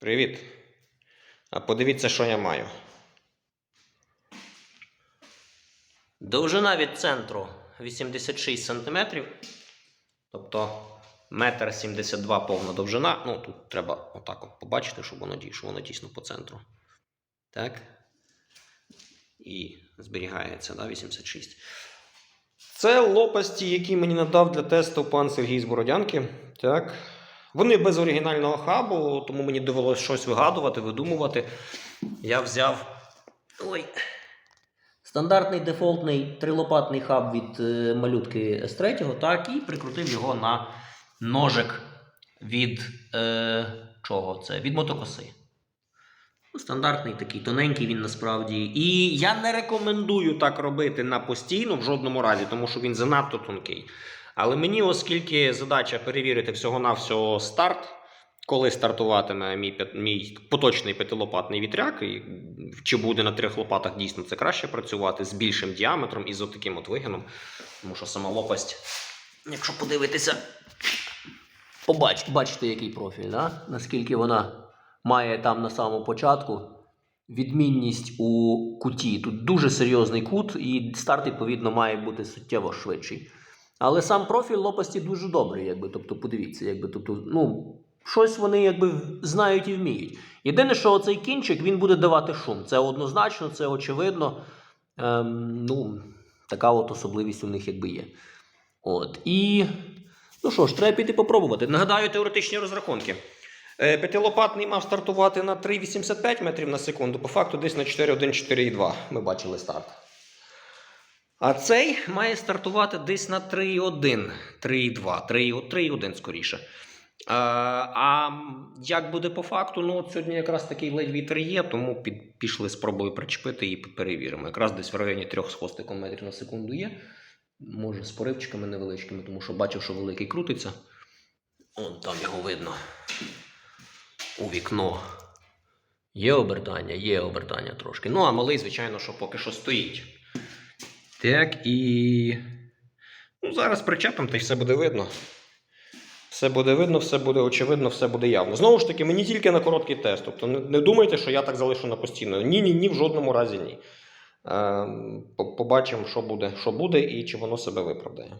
Привіт. А подивіться, що я маю. Довжина від центру 86 см. Тобто метр 72 повна довжина. Ну, тут треба отак от побачити, щоб воно, що воно дійсно по центру. Так. І зберігається, да, 86. Це лопасті, які мені надав для тесту пан Сергій з Бородянки. Так. Вони без оригінального хабу, тому мені довелося щось вигадувати, видумувати. Я взяв. Ой. Стандартний дефолтний трилопатний хаб від е, малютки S3, так, і прикрутив його на ножик від е, чого це? Від мотокоси. Ну, Стандартний такий тоненький він насправді. І я не рекомендую так робити на постійно в жодному разі, тому що він занадто тонкий. Але мені, оскільки задача перевірити всього-навсього старт, коли стартуватиме мій, мій поточний п'ятилопатний вітряк, і чи буде на трьох лопатах дійсно це краще працювати з більшим діаметром і з отаким от вигином. Тому що сама лопасть, якщо подивитися, побачите, бачите, який профіль, да? наскільки вона має там на самому початку відмінність у куті. Тут дуже серйозний кут, і старт, відповідно, має бути суттєво швидший. Але сам профіль лопасті дуже добрий, якби, тобто, подивіться, якби, тобто, ну, щось вони якби знають і вміють. Єдине, що цей кінчик він буде давати шум. Це однозначно, це очевидно. Ем, ну, така от особливість у них якби є. От. І ну що ж, треба піти попробувати. Нагадаю теоретичні розрахунки. Е, П'ятилопатний мав стартувати на 3,85 метрів на секунду, по факту десь на 4,1-4,2. Ми бачили старт. А цей має стартувати десь на 3,1, 3,2, 3,1 скоріше. А, а як буде по факту? Ну, от сьогодні якраз такий ледь вітер є, тому під, пішли спробую причепити і перевіримо. Якраз десь в районі 3 з хвостиком метрів на секунду є. Може, з поривчиками невеличкими, тому що бачив, що великий крутиться. Он там його видно. У вікно. Є обертання, є обертання трошки. Ну, а малий, звичайно, що поки що стоїть. Так, і. Ну, зараз причепимо, та й все буде видно. Все буде видно, все буде очевидно, все буде явно. Знову ж таки, мені тільки на короткий тест. Тобто не, думайте, що я так залишу на постійно. Ні, ні, ні, в жодному разі ні. Е, побачимо, що буде, що буде і чи воно себе виправдає.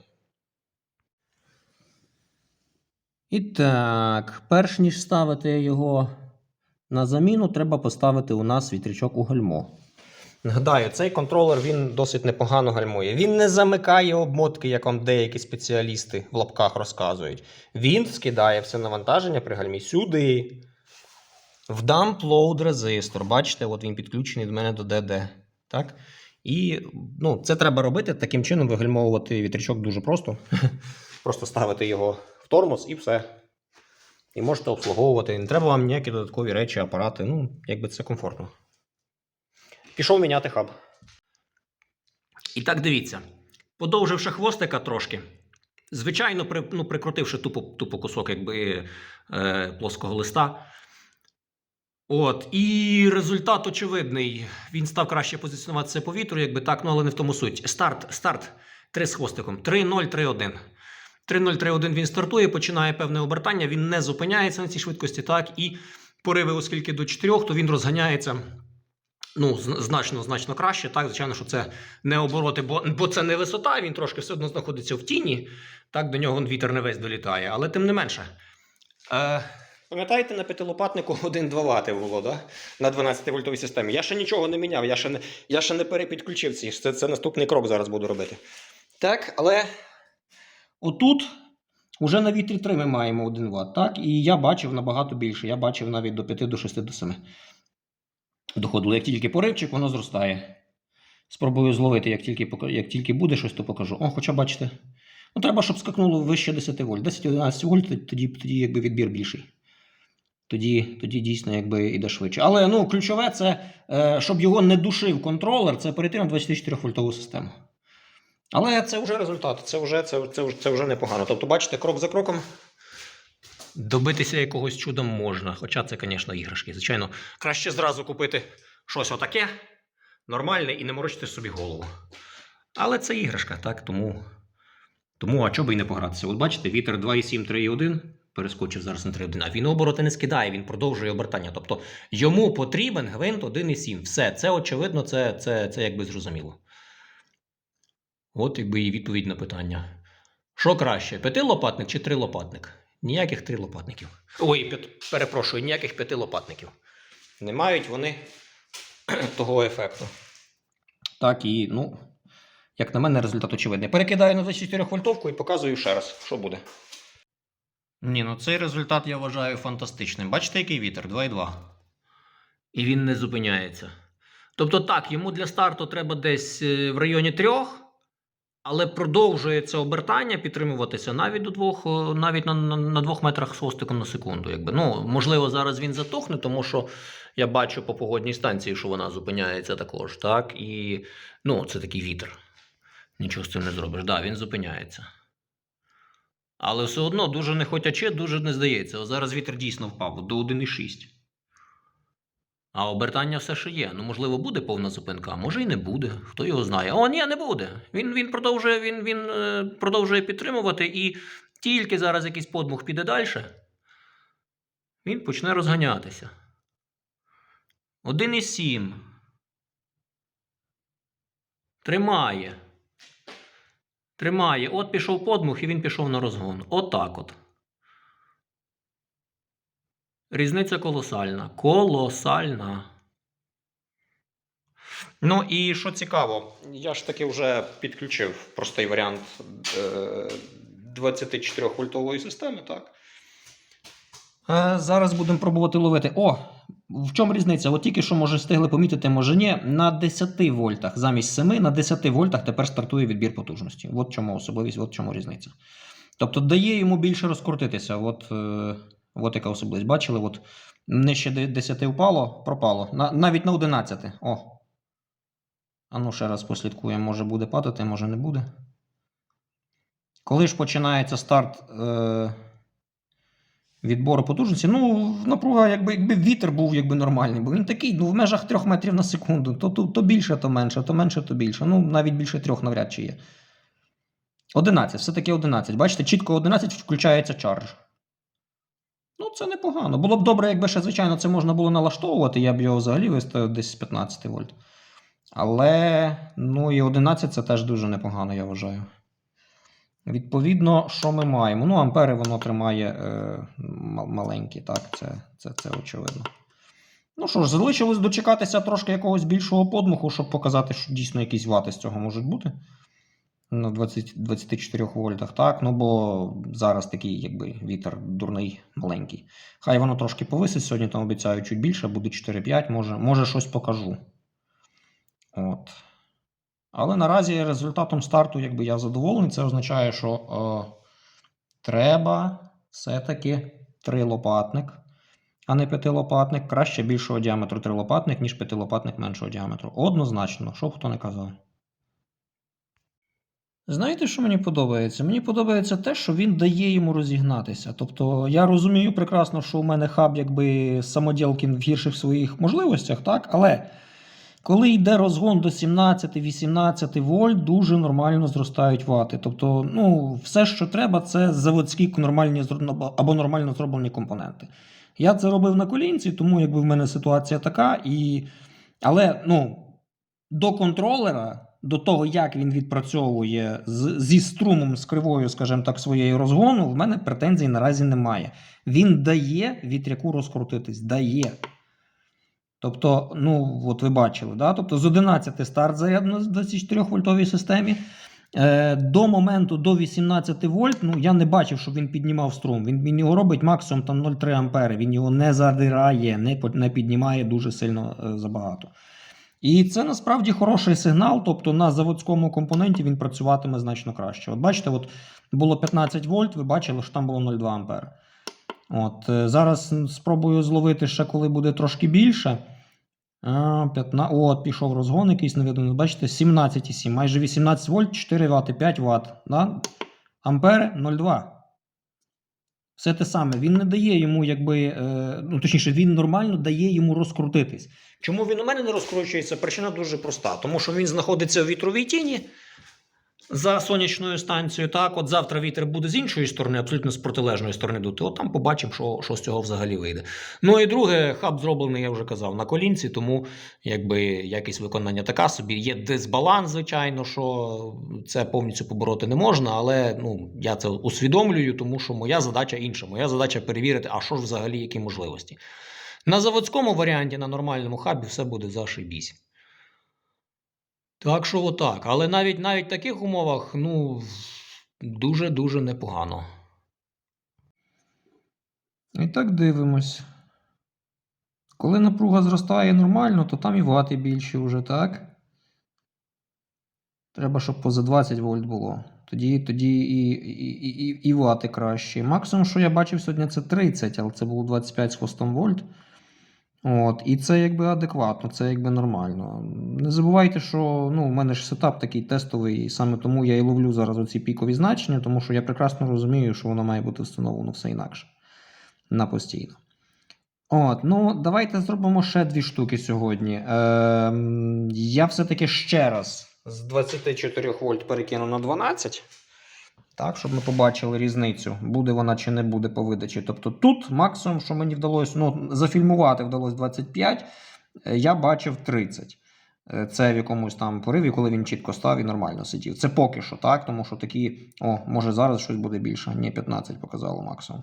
І так, перш ніж ставити його на заміну, треба поставити у нас вітрячок у гальмо. Нагадаю, цей контролер він досить непогано гальмує. Він не замикає обмотки, як вам деякі спеціалісти в лапках розказують. Він скидає все навантаження при гальмі сюди. В dump load резистор. Бачите, от він підключений до мене до DD. Так? І ну, це треба робити таким чином вигальмовувати вітрячок дуже просто. Просто ставити його в тормоз і все. І можете обслуговувати. Не треба вам ніякі додаткові речі, апарати. Ну, якби це комфортно. Пішов міняти хаб. І так дивіться. Подовживши хвостика трошки. Звичайно, при, ну, прикрутивши тупо, тупо кусок якби, е, плоского листа. От, і результат очевидний. Він став краще позиціонуватися по вітру, якби так, ну але не в тому суть. Старт, старт 3 з хвостиком. 3-0, 3-1. 3-0, 3-1 він стартує, починає певне обертання, він не зупиняється на цій швидкості, так, і пориви, оскільки до 4, то він розганяється ну, значно, значно краще. Так, звичайно, що це не обороти, бо, бо це не висота, він трошки все одно знаходиться в тіні. Так, до нього вітер не весь долітає, але тим не менше. Е, Пам'ятаєте, на п'ятилопатнику 1-2 Вт було, да? на 12-вольтовій системі. Я ще нічого не міняв, я ще не, я ще не перепідключив ці. Це, це наступний крок зараз буду робити. Так, але отут уже на вітрі 3 ми маємо 1 Вт, так? І я бачив набагато більше. Я бачив навіть до 5, до 6, до 7 доходило. Як тільки поривчик, воно зростає. Спробую зловити, як тільки, як тільки буде щось, то покажу. О, хоча бачите. Ну, треба, щоб скакнуло вище 10 вольт. 10-11 вольт, тоді, тоді якби відбір більший. Тоді, тоді дійсно якби іде швидше. Але ну, ключове це, е, щоб його не душив контролер, це перейти на 24 вольтову систему. Але це вже результат, це вже, це, це, це вже непогано. Тобто, бачите, крок за кроком. Добитися якогось чудом можна. Хоча це, звісно, іграшки. Звичайно, краще зразу купити щось отаке, нормальне і не морочити собі голову. Але це іграшка, так? Тому, тому а чого би і не погратися? От бачите, вітер 2,7, 3,1 перескочив зараз на 3.1, а він обороти не скидає, він продовжує обертання. Тобто йому потрібен гвинт 1,7. Все, це очевидно, це, це, це якби зрозуміло. От якби і відповідь на питання. Що краще, п'ятилопатник чи трилопатник? Ніяких трилопатників. Ой, п'ят- перепрошую, ніяких п'ятилопатників. Не мають вони того ефекту. Так, і, ну, як на мене, результат очевидний. Перекидаю на 24 вольтовку і показую ще раз, що буде. Ні, ну цей результат я вважаю фантастичним. Бачите, який вітер? 2,2. І він не зупиняється. Тобто, так, йому для старту треба десь е, в районі трьох, але продовжує це обертання підтримуватися навіть до двох, е, навіть на, на, на двох метрах з на секунду. Якби. Ну, можливо, зараз він затухне, тому що я бачу по погодній станції, що вона зупиняється також. Так? І ну, це такий вітер. Нічого з цим не зробиш. Так, да, він зупиняється. Але все одно дуже не хотячи, дуже не здається. О, зараз вітер дійсно впав до 1,6. А обертання все ще є. Ну, можливо, буде повна зупинка, а може і не буде. Хто його знає. О, ні, не буде. Він, він, продовжує, він, він е, продовжує підтримувати, і тільки зараз якийсь подмух піде далі, він почне розганятися. 1,7. Тримає. Тримає. От пішов подмух, і він пішов на розгон. Отак от. Різниця колосальна. Колосальна. Ну і що цікаво, я ж таки вже підключив простий варіант 24 вольтової системи, так? Е, Зараз будемо пробувати ловити. О, в чому різниця? От тільки що, може, встигли помітити, може ні. На 10 вольтах замість 7, на 10 вольтах тепер стартує відбір потужності. От чому особливість, от чому різниця. Тобто дає йому більше розкрутитися. От, е, от яка особливість. Бачили, от нижче 10 впало, пропало. На, навіть на 11. О. А ну ще раз послідкуємо, може буде падати, може не буде. Коли ж починається старт е, відбору потужності, ну, напруга, якби, якби вітер був якби нормальний, бо він такий, ну, в межах 3 метрів на секунду. То, то, то більше, то менше, то менше, то більше. Ну, навіть більше трьох навряд чи є. 11, все-таки 11. Бачите, чітко 11 включається чардж. Ну, це непогано. Було б добре, якби ще, звичайно, це можна було налаштовувати, я б його взагалі виставив десь з 15 вольт. Але, ну і 11 це теж дуже непогано, я вважаю. Відповідно, що ми маємо? Ну, ампери воно тримає е, маленькі, так, це, це, це очевидно. Ну що ж, залишилось дочекатися трошки якогось більшого подмуху, щоб показати, що дійсно якісь вати з цього можуть бути. На 20, 24 вольтах, так. Ну бо зараз такий, якби вітер дурний, маленький. Хай воно трошки повисить. Сьогодні там обіцяють чуть більше, буде 4-5, може, може щось покажу. От. Але наразі результатом старту, якби я задоволений, це означає, що е, треба все-таки трилопатник, а не п'ятилопатник. Краще більшого діаметру трилопатник, ніж п'ятилопатник меншого діаметру. Однозначно, що хто не казав. Знаєте, що мені подобається? Мені подобається те, що він дає йому розігнатися. Тобто я розумію прекрасно, що у мене хаб якби самоділкін в гірших своїх можливостях, так? Але коли йде розгон до 17-18 вольт, дуже нормально зростають вати. Тобто, ну, все, що треба, це заводські нормальні зро- або нормально зроблені компоненти. Я це робив на колінці, тому якби в мене ситуація така. І... Але ну, до контролера, до того, як він відпрацьовує з, зі струмом, з кривою, скажімо так, своєї розгону, в мене претензій наразі немає. Він дає вітряку розкрутитись, дає. Тобто, ну, от ви бачили, да? тобто з 11 старт заряд на 24 вольтовій системі. Е, до моменту до 18 вольт, ну я не бачив, щоб він піднімав струм. Він, він його робить максимум там 0,3 ампери. Він його не задирає, не, не піднімає дуже сильно е, забагато. І це насправді хороший сигнал. Тобто на заводському компоненті він працюватиме значно краще. От бачите, от було 15 вольт, ви бачили, що там було 0,2 ампери. От, е, зараз спробую зловити ще, коли буде трошки більше. А, 15, от, пішов розгон якийсь невідомий. Бачите, 17,7, майже 18 вольт, 4 Вт, 5 Вт. Да? Ампери 0,2. Все те саме. Він не дає йому, якби, е, ну точніше, він нормально дає йому розкрутитись. Чому він у мене не розкручується? Причина дуже проста. Тому що він знаходиться в вітровій тіні. За сонячною станцією. Так, от завтра вітер буде з іншої сторони, абсолютно з протилежної сторони дути. От там побачимо, що, що з цього взагалі вийде. Ну і друге, хаб зроблений, я вже казав, на колінці, тому якби якість виконання така собі. Є дисбаланс, звичайно, що це повністю побороти не можна, але ну, я це усвідомлюю, тому що моя задача інша. Моя задача перевірити, а що ж взагалі, які можливості. На заводському варіанті, на нормальному хабі, все буде зашибісь. Так що отак. Але навіть навіть в таких умовах, ну, дуже-дуже непогано. І так дивимось. Коли напруга зростає нормально, то там і вати більші вже, так? Треба, щоб поза 20 вольт було. Тоді, тоді і, і, і, і вати кращі. Максимум, що я бачив сьогодні, це 30, але це було 25 з хвостом вольт. От, і це якби адекватно, це якби нормально. Не забувайте, що ну, у мене ж сетап такий тестовий, і саме тому я і ловлю зараз оці пікові значення, тому що я прекрасно розумію, що воно має бути встановлено все інакше. На постійно. От, ну, давайте зробимо ще дві штуки сьогодні. Е, я все-таки ще раз з 24 вольт перекину на 12. Так, щоб ми побачили різницю, буде вона чи не буде по видачі. Тобто тут максимум, що мені вдалося, ну, зафільмувати вдалося 25, е, я бачив 30. Е, Це в якомусь там пориві, коли він чітко став і нормально сидів. Це поки що, так, тому що такі, о, може зараз щось буде більше. Ні, 15 показало максимум.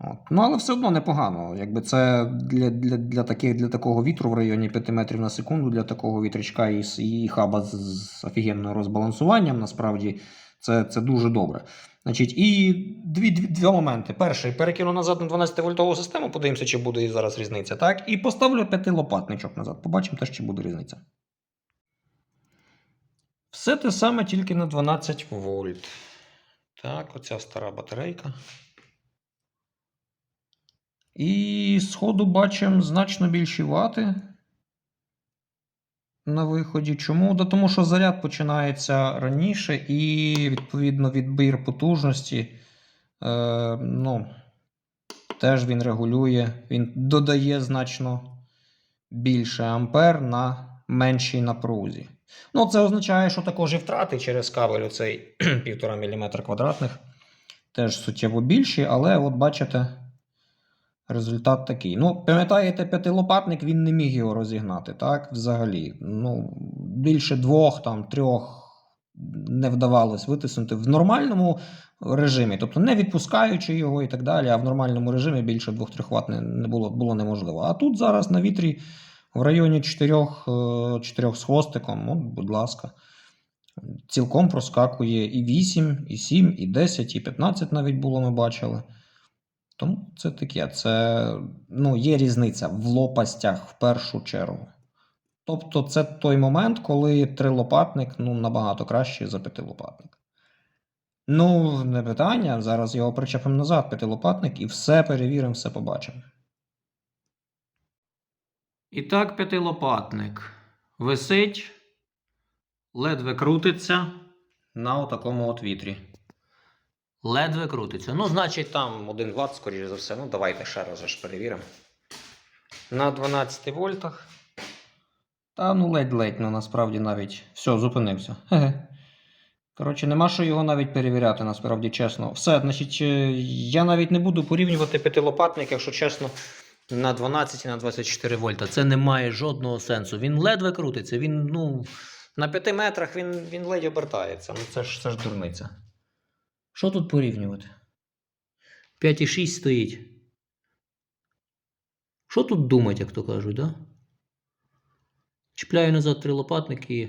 От. Ну, але все одно непогано. Якби це для, для, для, таких, для такого вітру в районі 5 метрів на секунду, для такого вітрячка і, і хаба з, з офігенним розбалансуванням, насправді це, це дуже добре. Значить, і дві, дві, два моменти. Перший перекину назад на 12-вольтову систему, подивимося, чи буде зараз різниця. Так? І поставлю п'ятилопатничок назад. Побачимо теж, чи буде різниця. Все те саме, тільки на 12 вольт. Так, оця стара батарейка. І сходу бачимо значно більші вати на виході. Чому? Да тому що заряд починається раніше, і, відповідно, відбір потужності. Е, ну, теж він регулює, він додає значно більше ампер на меншій напрузі. Ну, це означає, що також і втрати через кабель оцей 1,5 мм квадратних теж суттєво більші, але от бачите, результат такий. Ну, пам'ятаєте, п'ятилопатник він не міг його розігнати, так? Взагалі. Ну, більше двох, там, трьох не вдавалось витиснути в нормальному режимі, тобто не відпускаючи його і так далі, а в нормальному режимі більше 2-3 Вт не, не було, було неможливо. А тут зараз на вітрі в районі 4, 4 з хвостиком, от, будь ласка. Цілком проскакує і 8, і 7, і 10, і 15 навіть було, ми бачили. Тому це таке. Це ну, є різниця в лопастях в першу чергу. Тобто, це той момент, коли трилопатник ну, набагато кращий за п'ятилопатник. Ну, не питання. Зараз його причепимо назад, п'ятилопатник, і все перевіримо, все побачимо. І так, п'ятилопатник висить, ледве крутиться на такому от вітрі. Ледве крутиться. Ну, значить, там 1 Вт, скоріше за все. Ну, давайте ще раз же ж перевіримо. На 12 вольтах. Та ну ледь-ледь, ну насправді навіть. Все, зупинився. Хе-хе. Коротше, нема що його навіть перевіряти, насправді чесно. Все, значить, е, я навіть не буду порівнювати п'ятилопатник, якщо чесно, На 12 і на 24 вольта. Це не має жодного сенсу. Він ледве крутиться. Він, ну, на 5 метрах він, він ледь обертається. Ну, це ж, це ж дурниця. Що тут порівнювати? 5,6 стоїть. Що тут думати, як то кажуть, да? Чіпляю назад трилопатник і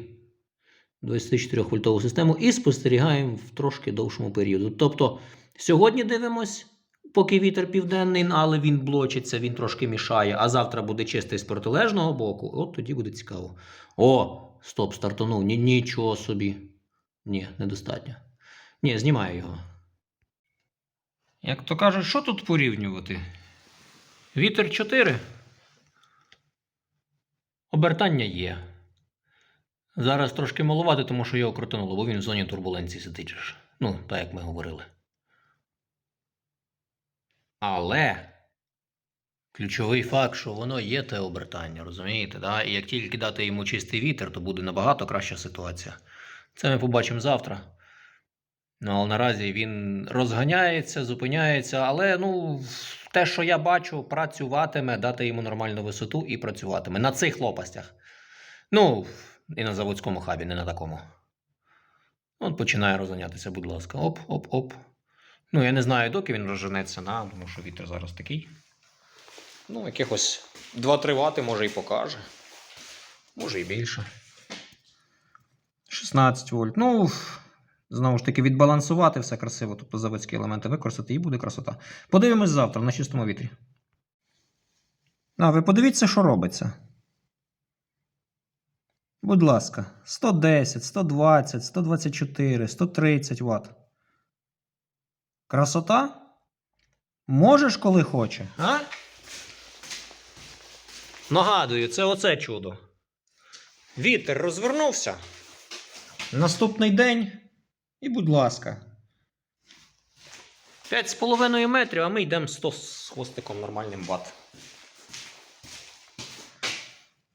24 вольтову систему і спостерігаємо в трошки довшому періоду. Тобто, сьогодні дивимось, поки вітер південний, але він блочиться, він трошки мішає, а завтра буде чистий з протилежного боку. От тоді буде цікаво. О, стоп, стартанув. Ні, нічого собі. Ні, недостатньо. Ні, знімаю його. Як то кажуть, що тут порівнювати? Вітер 4. Обертання є. Зараз трошки малувати, тому що його крутануло, бо він в зоні турбуленції сидить. Ну, так як ми говорили. Але ключовий факт, що воно є те обертання, розумієте? Да? І як тільки дати йому чистий вітер, то буде набагато краща ситуація. Це ми побачимо завтра. Ну, але наразі він розганяється, зупиняється, але ну, те, що я бачу, працюватиме, дати йому нормальну висоту і працюватиме на цих лопастях. Ну, і на заводському хабі, не на такому. От починає розганятися, будь ласка. Оп, оп, оп. Ну, я не знаю, доки він розженеться, на, тому що вітер зараз такий. Ну, якихось 2-3 вати може і покаже. Може і більше. 16 вольт. Ну, знову ж таки, відбалансувати все красиво, тобто заводські елементи використати, і буде красота. Подивимось завтра на чистому вітрі. А, ви подивіться, що робиться. Будь ласка, 110, 120, 124, 130 Вт. Красота? Можеш, коли хоче. А? Нагадую, це оце чудо. Вітер розвернувся. Наступний день. І будь ласка. 5,5 метрів, а ми йдемо 100 з хвостиком нормальним ват.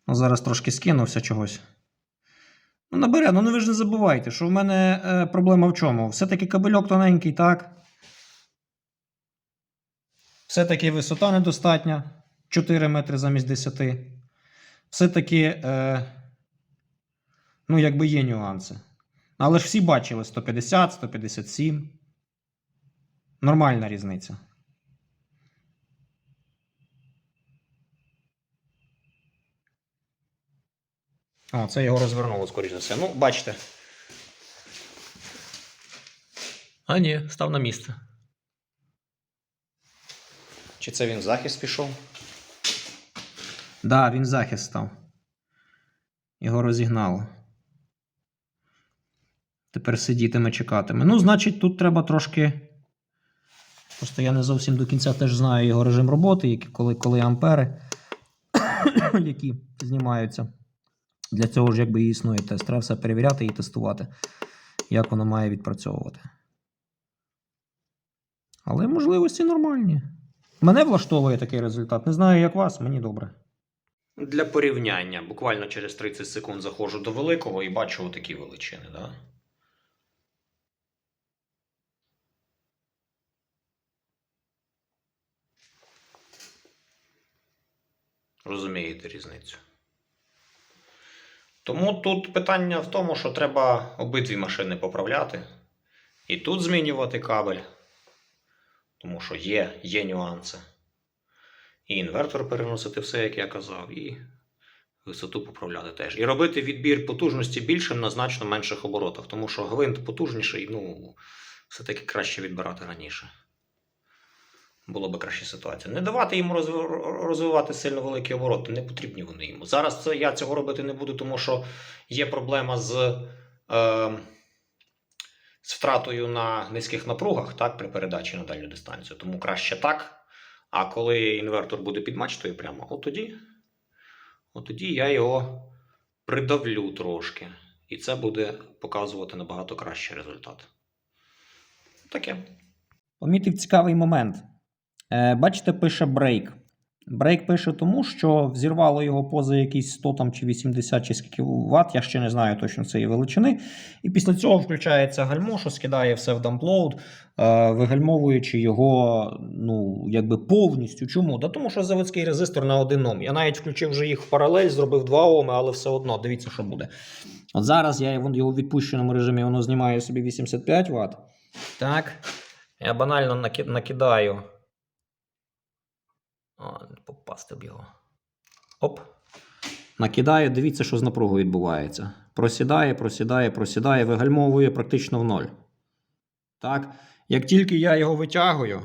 Ну, зараз трошки скинувся чогось. Ну, набере, ну ви ж не забувайте, що в мене е, проблема в чому? Все-таки кабельок тоненький, так? Все-таки висота недостатня. 4 метри замість 10. Все-таки, е, ну, якби є нюанси. Але ж всі бачили 150, 157. Нормальна різниця. О, це його розвернуло, скоріш за все. Ну, бачите. А ні, став на місце. Чи це він в захист пішов? Да, він в захист став. Його розігнало. Тепер сидітиме, чекатиме. Ну, значить, тут треба трошки. Просто я не зовсім до кінця теж знаю його режим роботи, які, коли, коли ампери, які знімаються. Для цього ж якби і існує тест. Треба все перевіряти і тестувати, як воно має відпрацьовувати. Але можливості нормальні. Мене влаштовує такий результат. Не знаю, як вас, мені добре. Для порівняння, буквально через 30 секунд заходжу до великого і бачу отакі величини, да? Розумієте різницю. Тому тут питання в тому, що треба обидві машини поправляти. І тут змінювати кабель. Тому що є, є нюанси. І інвертор переносити все, як я казав, і висоту поправляти теж. І робити відбір потужності більшим на значно менших оборотах, тому що гвинт потужніший, ну, все-таки краще відбирати раніше. Було би краща ситуація. Не давати йому розвивати сильно великі обороти, не потрібні вони йому. Зараз це, я цього робити не буду, тому що є проблема з, е, з втратою на низьких напругах так, при передачі на дальню дистанцію. Тому краще так. А коли інвертор буде під мачтою прямо, от тоді, от тоді я його придавлю трошки. І це буде показувати набагато кращий результат. Таке. Помітив цікавий момент. Е, бачите, пише брейк. Брейк пише тому, що взірвало його поза якісь 100 там, чи 80 чи скільки ватт, я ще не знаю точно цієї величини. І після цього включається гальмо, що скидає все в дамплоуд, е, вигальмовуючи його ну, якби повністю. Чому? Да тому що заводський резистор на 1 Ом. Я навіть включив вже їх в паралель, зробив 2 Оми, але все одно, дивіться, що буде. От зараз я його в відпущеному режимі воно знімає собі 85 Вт. Так. Я банально накидаю. Попасти б його. Оп. Накидає, дивіться, що з напругою відбувається. Просідає, просідає, просідає, вигальмовує практично в ноль. Так. Як тільки я його витягую.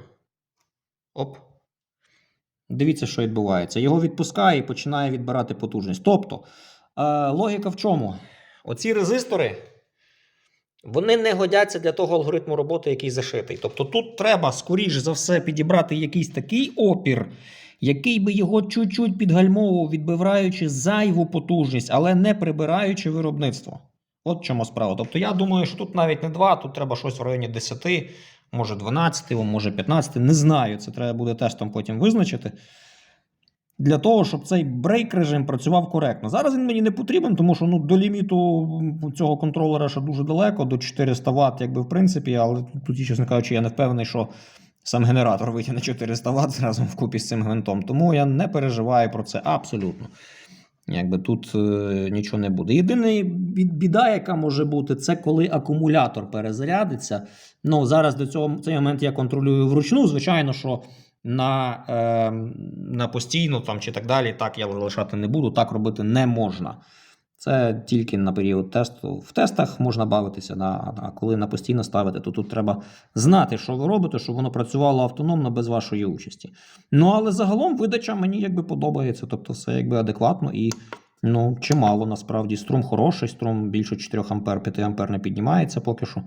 Оп. Дивіться, що відбувається. Його відпускає і починає відбирати потужність. Тобто, е, логіка в чому? Оці резистори. Вони не годяться для того алгоритму роботи, який зашитий. Тобто тут Треба, скоріш за все, підібрати якийсь такий опір, який би його чуть-чуть підгальмовував, відбираючи зайву потужність, але не прибираючи виробництво. От чому справа. Тобто я думаю, що тут навіть не 2, тут треба щось в районі 10, може 12, може 15, не знаю. Це треба буде тестом потім визначити. для того, щоб цей брейк режим працював коректно. Зараз він мені не потрібен, тому що ну, до ліміту цього контролера ще дуже далеко, до 400 Вт, якби в принципі, але тут, чесно кажучи, я не впевнений, що сам генератор витягне 400 Вт разом вкупі з цим гвинтом. Тому я не переживаю про це абсолютно. Якби тут е, нічого не буде. Єдиний бі- біда, яка може бути, це коли акумулятор перезарядиться. Ну, зараз до цього цей момент я контролюю вручну. Звичайно, що на, е, на постійно там чи так далі, так я лишати не буду, так робити не можна. Це тільки на період тесту. В тестах можна бавитися, да, а коли на постійно ставити, то тут треба знати, що ви робите, щоб воно працювало автономно без вашої участі. Ну, але загалом видача мені якби подобається, тобто все якби адекватно і ну, чимало насправді. Струм хороший, струм більше 4 А, 5 А не піднімається поки що.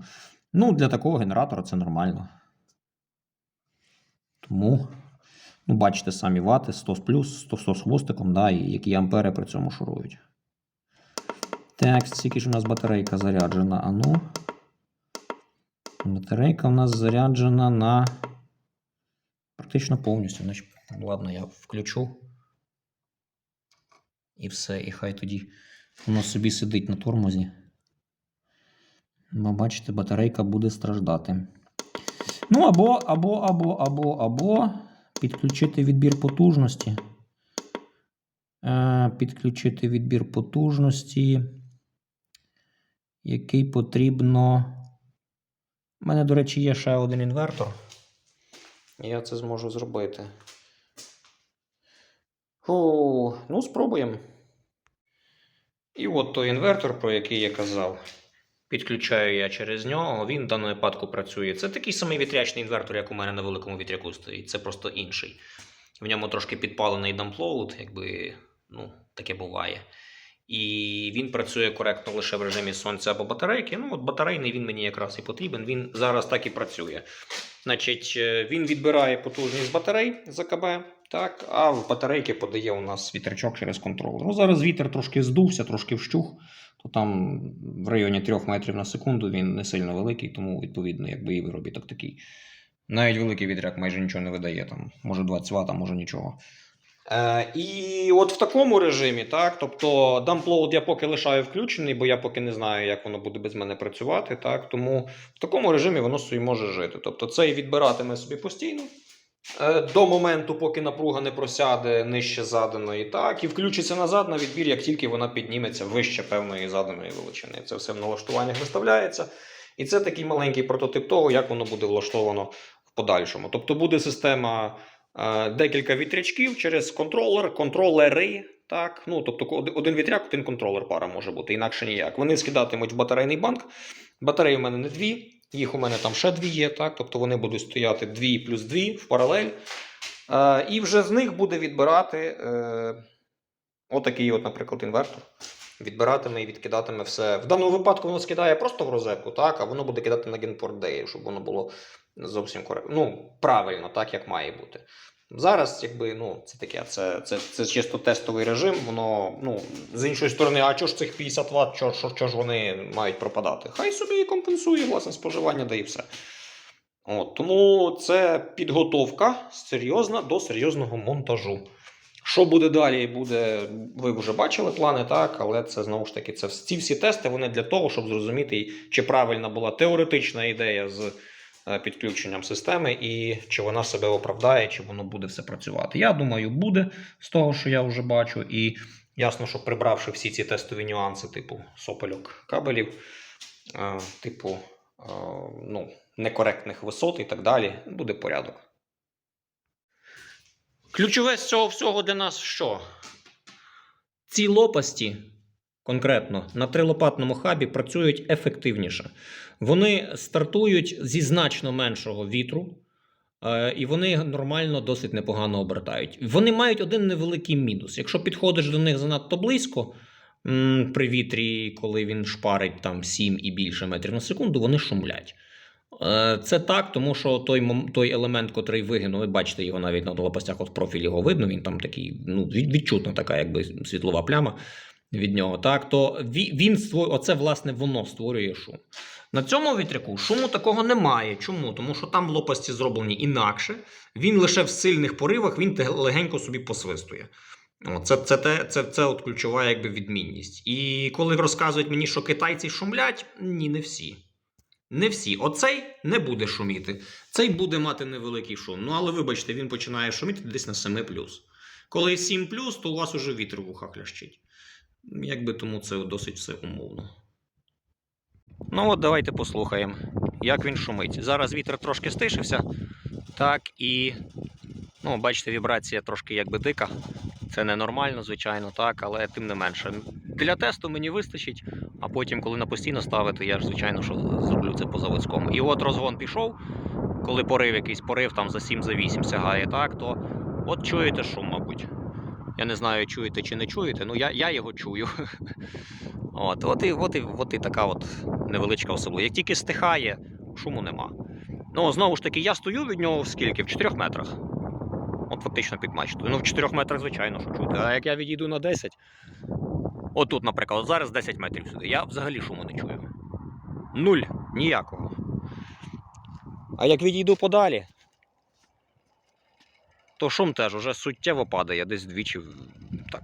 Ну, для такого генератора це нормально. Тому, ну, бачите, самі вати 100 з плюс, 100, 100 з хвостиком, да, і які ампери при цьому шурують. Так, скільки ж у нас батарейка заряджена? А ну. Батарейка у нас заряджена на практично повністю. Значить, ладно, я включу. І все, і хай тоді воно собі сидить на тормозі. Бо бачите, батарейка буде страждати. Ну, або, або, або, або, або підключити відбір потужності. Е, Підключити відбір потужності, який потрібно. У мене, до речі, є ще один інвертор. Я це зможу зробити. Фу, ну, спробуємо. І от той інвертор, про який я казав. Підключаю я через нього, він в даному випадку працює. Це такий самий вітрячний інвертор, як у мене на великому вітряку стоїть. Це просто інший. В ньому трошки підпалений дамплоуд, якби ну, таке буває. І він працює коректно лише в режимі сонця або батарейки. Ну, от батарейний він мені якраз і потрібен. Він зараз так і працює. Значить, е, він відбирає потужність батарей з АКБ, так, а в батарейки подає у нас вітрячок через контролер. Ну, зараз вітер трошки здувся, трошки вщух, то там в районі 3 метрів на секунду він не сильно великий, тому відповідно, якби і виробіток такий. Навіть великий вітряк майже нічого не видає, там, може 20 Вт, може нічого. Е, і от в такому режимі, так, тобто дамплоуд я поки лишаю включений, бо я поки не знаю, як воно буде без мене працювати. Так, тому в такому режимі воно собі може жити. Тобто цей відбиратиме собі постійно. е, До моменту, поки напруга не просяде нижче заданої, так, і включиться назад на відбір, як тільки вона підніметься вище певної заданої величини. Це все в налаштуваннях виставляється. І це такий маленький прототип того, як воно буде влаштовано в подальшому. Тобто буде система декілька вітрячків через контролер, контролери. Так, ну тобто один вітряк, один контролер пара може бути, інакше ніяк. Вони скидатимуть в батарейний банк. Батареї у мене не дві, їх у мене там ще дві є, так, тобто вони будуть стояти дві плюс дві в паралель. Е, і вже з них буде відбирати е, отакий, от, наприклад, інвертор. Відбиратиме і відкидатиме все. В даному випадку воно скидає просто в розетку, так, а воно буде кидати на генпорт DAI, щоб воно було зовсім коректно. Ну, правильно, так як має бути. Зараз, якби, ну, це таке, це, це, це чисто тестовий режим, воно, ну, з іншої сторони, а чого ж цих 50 Вт, чого, чого ж вони мають пропадати? Хай собі компенсує власне споживання, да і все. От, тому це підготовка серйозна до серйозного монтажу. Що буде далі, буде, ви вже бачили плани, так, але це знову ж таки, це ці всі тести вони для того, щоб зрозуміти, чи правильна була теоретична ідея з підключенням системи, і чи вона себе оправдає, чи воно буде все працювати. Я думаю, буде з того, що я вже бачу, і ясно, що прибравши всі ці тестові нюанси, типу сопельок кабелів, е, типу е, ну, некоректних висот і так далі, буде порядок. Ключове з цього всього для нас що? Ці лопасті, конкретно на трилопатному хабі, працюють ефективніше. Вони стартують зі значно меншого вітру, е, і вони нормально досить непогано обертають. Вони мають один невеликий мінус. Якщо підходиш до них занадто близько, при вітрі, коли він шпарить там 7 і більше метрів на секунду, вони шумлять. Е, Це так, тому що той, той елемент, котрий вигинув, ви бачите його навіть на лопастях, от профіль його видно, він там такий, ну, від- відчутна така, якби світлова пляма. Від нього, так, то він створ- оце, власне, воно створює шум. На цьому вітряку шуму такого немає. Чому? Тому що там лопасті зроблені інакше. Він лише в сильних поривах він легенько собі посвистує. Це, це, те, це, це от ключова якби, відмінність. І коли розказують мені, що китайці шумлять, ні, не всі. Не всі. Оцей не буде шуміти. Цей буде мати невеликий шум. Ну, але вибачте, він починає шуміти десь на 7 Коли 7 то у вас уже вітер в ухах лящить. Якби тому це досить все умовно. Ну, от давайте послухаємо, як він шумить. Зараз вітер трошки стишився. Так, і. Ну, бачите, вібрація трошки якби дика. Це ненормально, звичайно, так, але тим не менше. Для тесту мені вистачить, а потім, коли на постійно ставити, я ж, звичайно, що зроблю це по заводському. І от розгон пішов, коли порив якийсь порив там за 7 за 8 сягає, так, то от чуєте шум, мабуть. Я не знаю, чуєте чи не чуєте, ну я, я його чую. От, от, і, от, і, от і така от невеличка особливість. Як тільки стихає, шуму нема. Ну, знову ж таки, я стою від нього в скільки? В 4 метрах. От фактично під мачтою. Ну, в 4 метрах, звичайно, що чути. А як я відійду на 10, отут, наприклад, от зараз 10 метрів сюди, я взагалі шуму не чую. Нуль, ніякого. А як відійду подалі, то шум теж уже суттєво падає, десь двічі так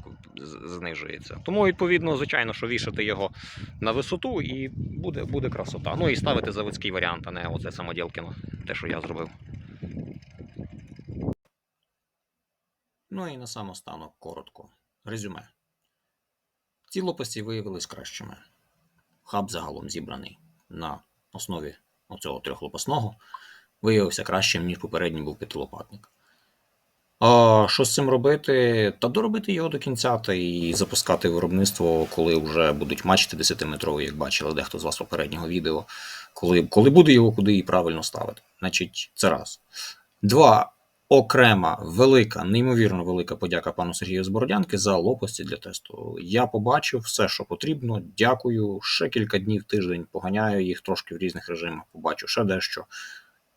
знижується. Тому, відповідно, звичайно, що вішати його на висоту і буде, буде красота. Ну і ставити заводський варіант, а не оце самоділкіно, те, що я зробив. Ну і на самостанок коротко. Резюме. Ці лопасті виявились кращими. Хаб загалом зібраний на основі оцього трьохлопасного виявився кращим, ніж попередній був п'ятилопатник. А що з цим робити? Та доробити його до кінця та і запускати виробництво, коли вже будуть мачти 10-метрові, як бачили дехто з вас попереднього відео, коли, коли буде його куди і правильно ставити. Значить, це раз. Два. Окрема велика, неймовірно велика подяка пану Сергію з Бородянки за лопасті для тесту. Я побачив все, що потрібно. Дякую. Ще кілька днів, тиждень поганяю їх трошки в різних режимах, побачу ще дещо.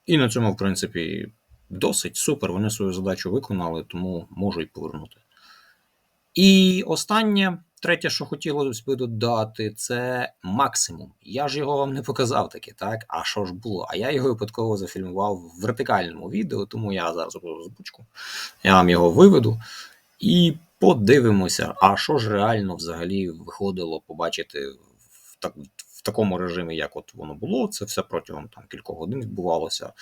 І на цьому, в принципі, досить супер. Вони свою задачу виконали, тому можу й повернути. І останнє, третє, що хотілося би додати, це максимум. Я ж його вам не показав таки, так? А що ж було? А я його випадково зафільмував в вертикальному відео, тому я зараз озвучку. Я вам його виведу і подивимося, а що ж реально взагалі виходило побачити в, так, в такому режимі, як от воно було. Це все протягом там кількох годин відбувалося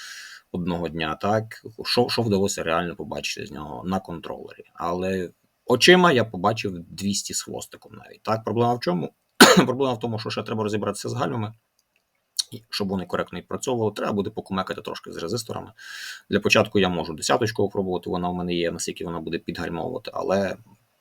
одного дня, так що, що вдалося реально побачити з нього на контролері. Але очима я побачив 200 з хвостиком навіть. Так, проблема в чому? проблема в тому, що ще треба розібратися з гальмами. І щоб вони коректно відпрацьовували, треба буде покумекати трошки з резисторами. Для початку я можу десяточку опробувати, вона в мене є, наскільки вона буде підгальмовувати, але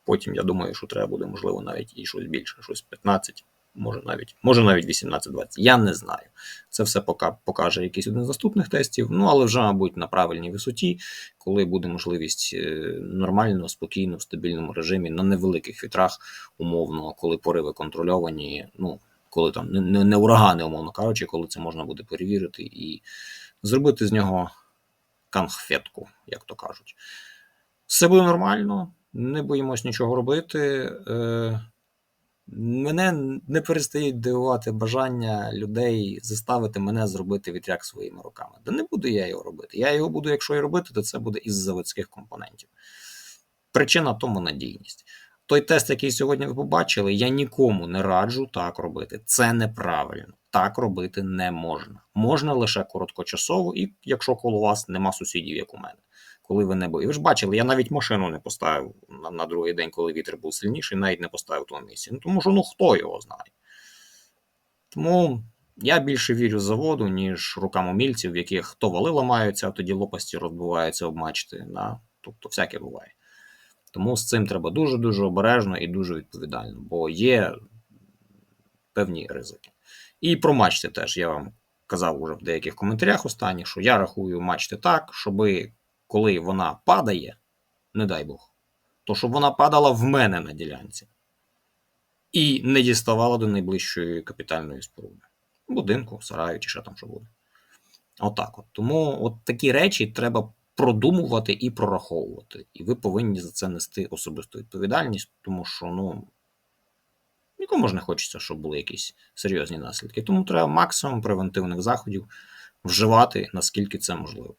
потім я думаю, що треба буде, можливо, навіть і щось більше, щось 15, може навіть, може навіть 18-20. Я не знаю. Це все пока покаже якийсь один з наступних тестів. Ну але вже, мабуть, на правильній висоті, коли буде можливість е, нормально, спокійно, в стабільному режимі, на невеликих вітрах, умовно, коли пориви контрольовані, ну. Коли там не, не, урагани, умовно кажучи, коли це можна буде перевірити і зробити з нього конфетку, як то кажуть. Все буде нормально, не боїмось нічого робити. Е, Мене не перестають дивувати бажання людей заставити мене зробити вітряк своїми руками. Да не буду я його робити. Я його буду, якщо і робити, то це буде із заводських компонентів. Причина тому надійність. Той тест, який сьогодні ви побачили, я нікому не раджу так робити. Це неправильно. Так робити не можна. Можна лише короткочасово, і якщо коло вас нема сусідів, як у мене. Коли ви не бої. Ви ж бачили, я навіть машину не поставив на, на другий день, коли вітер був сильніший, навіть не поставив в тому місці. Ну тому що ну хто його знає. Тому я більше вірю заводу, ніж рукам умільців, в яких то вали ламаються, а тоді лопасті розбиваються об мачти. Да? Тобто всяке буває. Тому з цим треба дуже-дуже обережно і дуже відповідально, бо є певні ризики. І про мачти теж я вам казав уже в деяких коментарях останніх, що я рахую мачти так, щоби коли вона падає, не дай Бог, то щоб вона падала в мене на ділянці і не діставала до найближчої капітальної споруди. Будинку, сараю чи що там що буде. Отак от. Тому от такі речі треба продумувати і прораховувати. І ви повинні за це нести особисту відповідальність, тому що, ну, нікому ж не хочеться, щоб були якісь серйозні наслідки. Тому треба максимум превентивних заходів вживати, наскільки це можливо.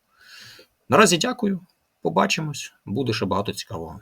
Наразі дякую. Побачимось. Буде ще багато цікавого.